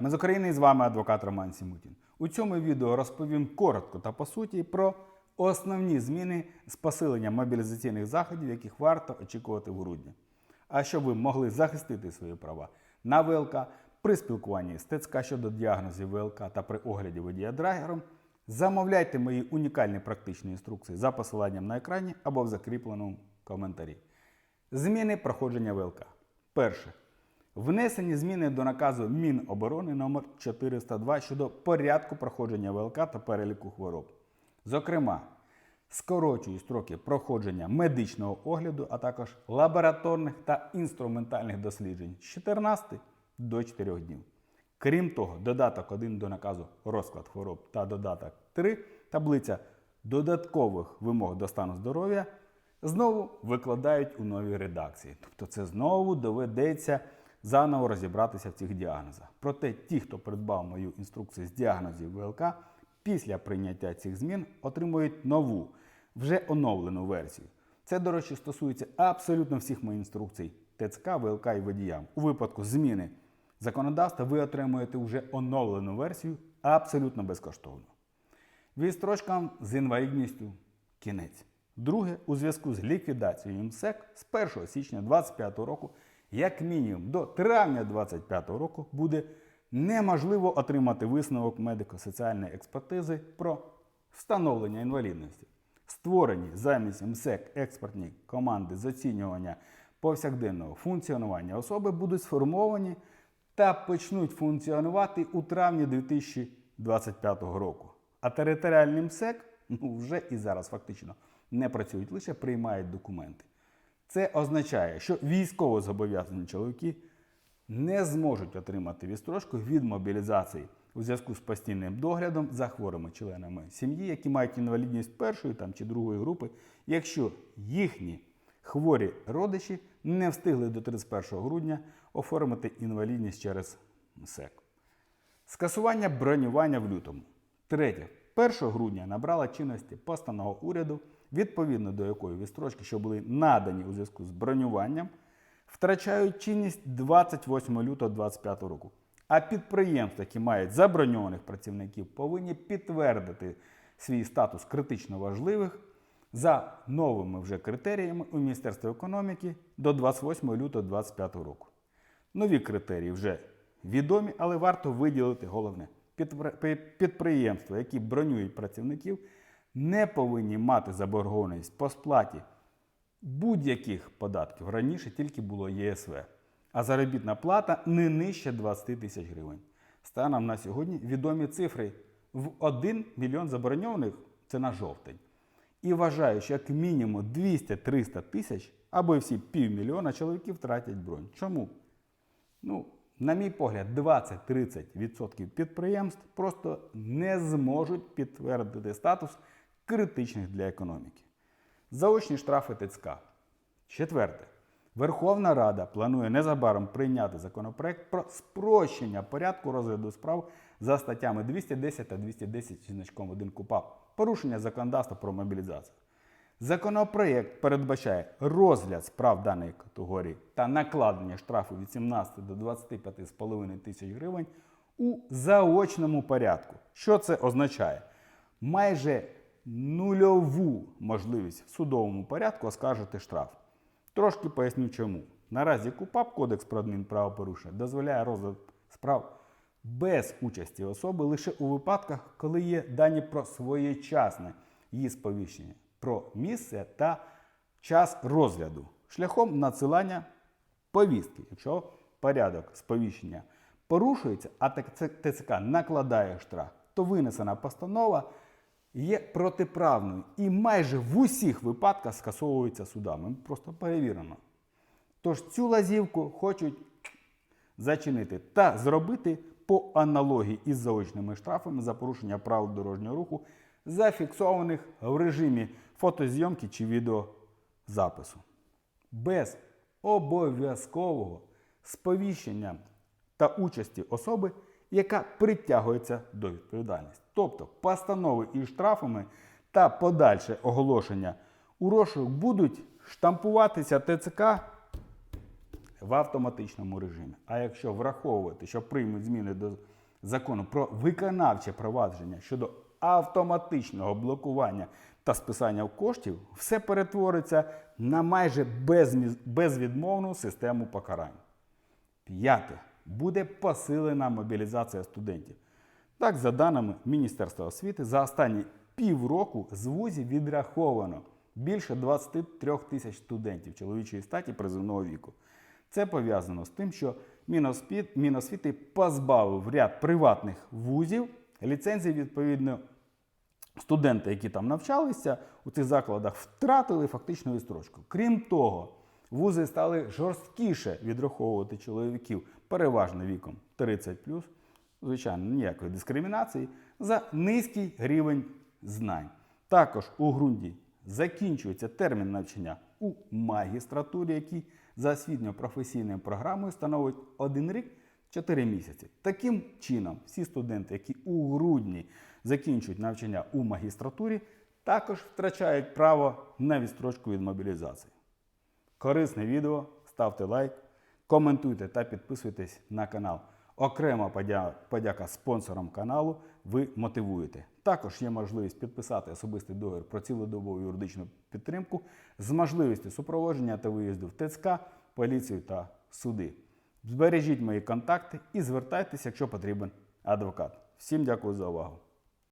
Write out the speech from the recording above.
Ми з України і з вами адвокат Роман Сімутін. У цьому відео розповім коротко та по суті про основні зміни з посилення мобілізаційних заходів, яких варто очікувати в грудні. А щоб ви могли захистити свої права на ВЛК при спілкуванні з ТЦК щодо діагнозів ВЛК та при огляді водія драгером, замовляйте мої унікальні практичні інструкції за посиланням на екрані або в закріпленому коментарі. Зміни проходження ВЛК. Перше. Внесені зміни до наказу Міноборони номер 402 щодо порядку проходження ВЛК та переліку хвороб. Зокрема, скорочують строки проходження медичного огляду, а також лабораторних та інструментальних досліджень з 14 до 4 днів. Крім того, додаток 1 до наказу розклад хвороб та додаток 3 таблиця додаткових вимог до стану здоров'я знову викладають у новій редакції. Тобто це знову доведеться заново розібратися в цих діагнозах. Проте ті, хто придбав мою інструкцію з діагнозів ВЛК, після прийняття цих змін отримують нову, вже оновлену версію. Це, до речі, стосується абсолютно всіх моїх інструкцій ТЦК, ВЛК і водіям. У випадку зміни законодавства ви отримуєте вже оновлену версію абсолютно безкоштовно. Відстрочкам з інвалідністю кінець. Друге, у зв'язку з ліквідацією МСЕК з 1 січня 2025 року, як мінімум до травня 2025 року, буде неможливо отримати висновок медико-соціальної експертизи про встановлення інвалідності. Створені замість МСЕК експертні команди з оцінювання повсякденного функціонування особи будуть сформовані та почнуть функціонувати у травні 2025 року. А територіальний МСЕК ну, вже і зараз фактично не працюють, лише приймають документи. Це означає, що військово зобов'язані чоловіки не зможуть отримати відстрочку від мобілізації у зв'язку з постійним доглядом за хворими членами сім'ї, які мають інвалідність першої там, чи другої групи, якщо їхні хворі родичі не встигли до 31 грудня оформити інвалідність через МСЕК. Скасування бронювання в лютому. Третє. 1 грудня набрала чинності постанова уряду, відповідно до якої відстрочки, що були надані у зв'язку з бронюванням, втрачають чинність 28 лютого 2025 року. А підприємства, які мають заброньованих працівників, повинні підтвердити свій статус критично важливих за новими вже критеріями у Міністерстві економіки до 28 лютого 2025 року. Нові критерії вже відомі, але варто виділити головне. Підприємства, які бронюють працівників, не повинні мати заборгованість по сплаті будь-яких податків. Раніше тільки було ЄСВ, а заробітна плата не нижче 20 тисяч гривень. Станом на сьогодні відомі цифри в 1 мільйон забороньованих це на жовтень. І вважаю, що як мінімум 200-300 тисяч або всі півмільйона чоловіків втратять бронь. Чому? Ну, на мій погляд, 20-30% підприємств просто не зможуть підтвердити статус критичних для економіки. Заочні штрафи ТЦК. Четверте. Верховна Рада планує незабаром прийняти законопроект про спрощення порядку розгляду справ за статтями 210 та 210 зі значком 1 КУПАП порушення законодавства про мобілізацію. Законопроєкт передбачає розгляд справ даної категорії та накладення штрафу від 17 до 25,5 тисяч гривень у заочному порядку. Що це означає? Майже нульову можливість в судовому порядку оскаржити штраф. Трошки поясню чому. Наразі КУПАП Кодекс про адмінправопорушення дозволяє розгляд справ без участі особи лише у випадках, коли є дані про своєчасне її сповіщення, про місце та час розгляду шляхом надсилання повістки. Якщо порядок сповіщення порушується, а ТЦК накладає штраф, то винесена постанова є протиправною і майже в усіх випадках скасовується судами. Просто перевірено. Тож цю лазівку хочуть зачинити та зробити по аналогії із заочними штрафами за порушення правил дорожнього руху, зафіксованих в режимі фотозйомки чи відеозапису. Без обов'язкового сповіщення та участі особи, яка притягується до відповідальності. Тобто постанови із штрафами та подальше оголошення у розшук будуть штампуватися ТЦК в автоматичному режимі. А якщо враховувати, що приймуть зміни до закону про виконавче провадження щодо автоматичного блокування та списання коштів, все перетвориться на майже безвідмовну систему покарань. П'яте. Буде посилена мобілізація студентів. Так, за даними Міністерства освіти, за останні півроку з вузів відраховано більше 23 тисяч студентів чоловічої статі призовного віку. Це пов'язано з тим, що Міносвіт- Міносвіти позбавив ряд приватних вузів ліцензії відповідно студенти, які там навчалися у цих закладах, втратили фактично відстрочку. Крім того, вузи стали жорсткіше відраховувати чоловіків переважно віком 30 звичайно, ніякої дискримінації, за низький рівень знань. Також у ґрунті закінчується термін навчання у магістратурі, який за освітньо-професійною програмою становить 1 рік 4 місяці. Таким чином, всі студенти, які у грудні закінчують навчання у магістратурі, також втрачають право на відстрочку від мобілізації. Корисне відео, ставте лайк, коментуйте та підписуйтесь на канал. Окрема подяка спонсорам каналу. Ви мотивуєте. Також є можливість підписати особистий договір про цілодобову юридичну підтримку з можливістю супроводження та виїзду в ТЦК, поліцію та суди. Збережіть мої контакти і звертайтеся, якщо потрібен адвокат. Всім дякую за увагу.